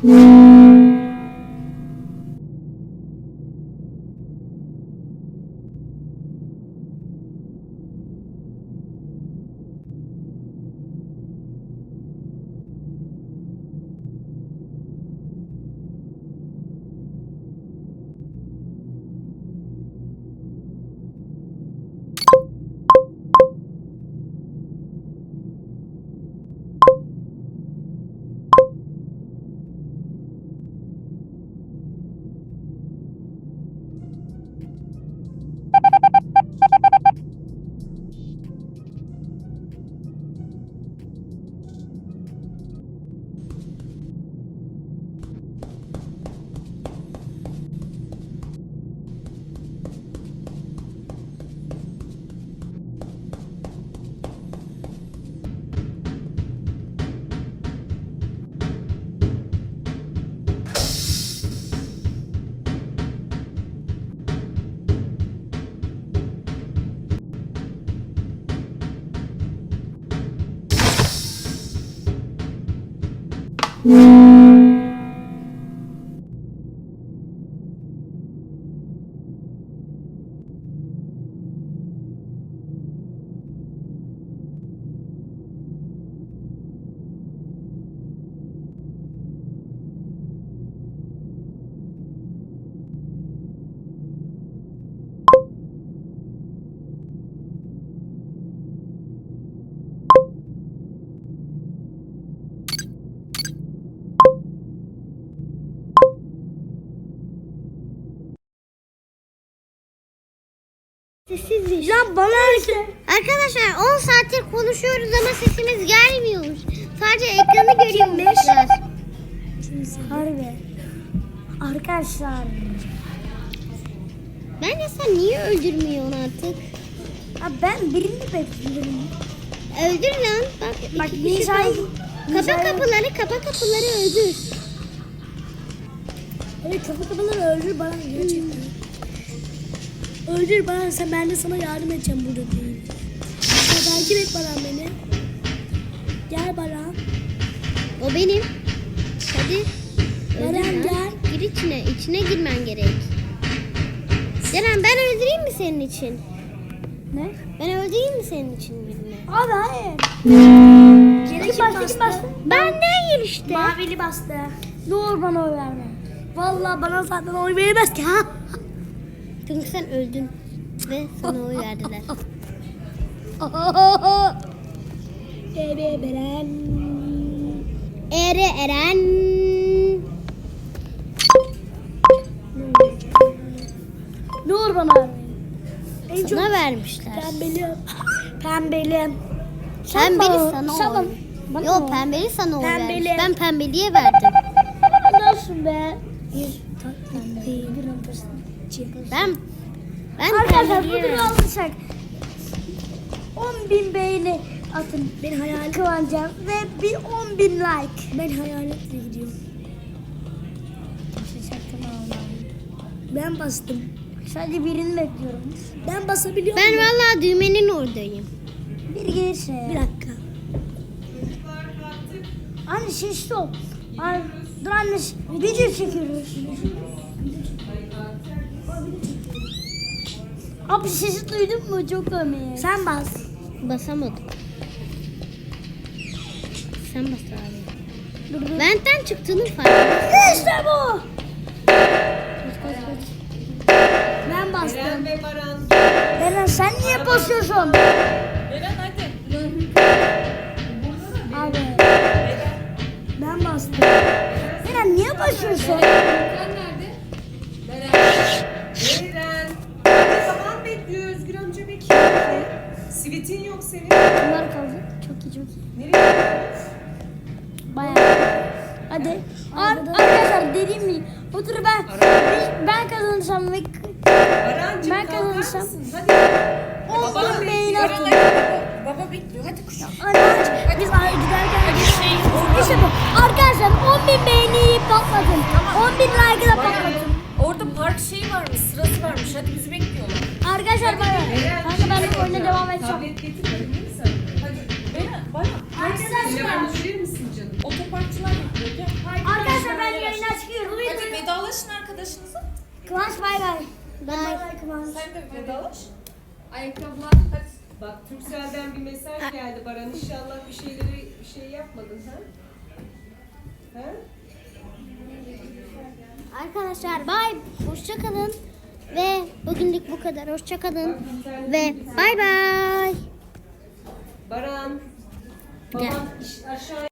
Thank. Mm-hmm. Sessizmiş. Ya bana işte. Arkadaşlar 10 saattir konuşuyoruz ama sesimiz gelmiyor. Sadece ekranı görüyormuşlar. Harbi. Arkadaşlar. Bence sen niye öldürmüyorsun artık? Abi ben birini bekliyorum. Öldür lan. Bak, Bak Nisa'yı... Kapa kapıları, kapa kapıları öldür. Evet kapı kapıları öldür bana gerçekten. Öldür bana sen ben de sana yardım edeceğim burada değil. Takip et bana beni. Gel bana. O benim. Hadi. Öldür Eren lan. gel. Gir içine. İçine girmen gerek. Ceren ben öldüreyim mi senin için? Ne? Ben öldüreyim mi senin için birini? Abi hayır. Kim bastı kim bastı? Ben değil işte. Mavili bastı. Ne olur bana oy verme. Vallahi bana zaten oy verilmez ki ha. Çünkü sen öldün. Ve sana oy verdiler. Ebe beren. Ere Eren. Ne olur bana. En çok Sana vermişler. pembeli. Pembeli. Pembeli sana sen oy. bana- Yok pembeli sana oy Pembeli. vermiş. Ben pembeliye verdim. Nasıl be? Bir tatlı bir alırsın. Ben ben Arkadaşlar bugün verdim. alırsak 10 bin beğeni atın. Ben hayal kıvancam ve bir 10 bin like. Ben hayaletle gidiyorum. Ben bastım. Sadece birini bekliyorum. Ben basabiliyorum. Ben vallahi düğmenin oradayım. Bir gelirse. Bir dakika. Anne şey stop. Anne, dur anne video çekiyoruz. Abi sesi duydun mu? Çok komik. Sen bas. Basamadım. Sen bas abi. Dur dur. Benden çıktığını fark ettim. İşte bu. Ben bastım. Eren ve Baran. Eren sen niye basıyorsun? Eren hadi. Abi Eren. ben bastım. Eren niye basıyorsun? Sivitin yok senin. Bunlar kaldı. Çok iyi çok iyi. Nereye? Bayağı. Hadi. Ar- arkadaşlar dediğim gibi bu turu ben ben kazanırsam ve Barancığım Ben kazanırsam-? Hadi. 10 Babam bin beğeni bekliyor. atın. Baba, bekliyor. Hadi kuşum. Hadi biz ay- giderken İşte bu. Arkadaşlar 10 bin beğeniyi patlatın. 10 bin like'ı da patlatın. Orada park şeyi varmış, sırası varmış. Hadi bizi bekliyorlar. Arkadaşlar ben de oyuna devam edeceğim. Tablet getirmedin değil sen? Hadi bana, bana. Arkadaşlar. Yürür misin canım? Otoparkçılar yapıyor. Arkadaşlar ben yayından çıkıyorum. Hadi vedalaşın arkadaşınıza. Kıvanç bay bay. Bay. Kıvanç. Sen de vedalaş. Ayakkabılar. Hadi. Bak Türksel'den bir mesaj geldi Baran. İnşallah bir şeyleri bir şey yapmadın ha? Ha? Arkadaşlar bay. Hoşça kalın. Ve bugünlük bu kadar. Hoşça kalın. Bak, internet Ve bay bay. Baran. Gel. Aşağıya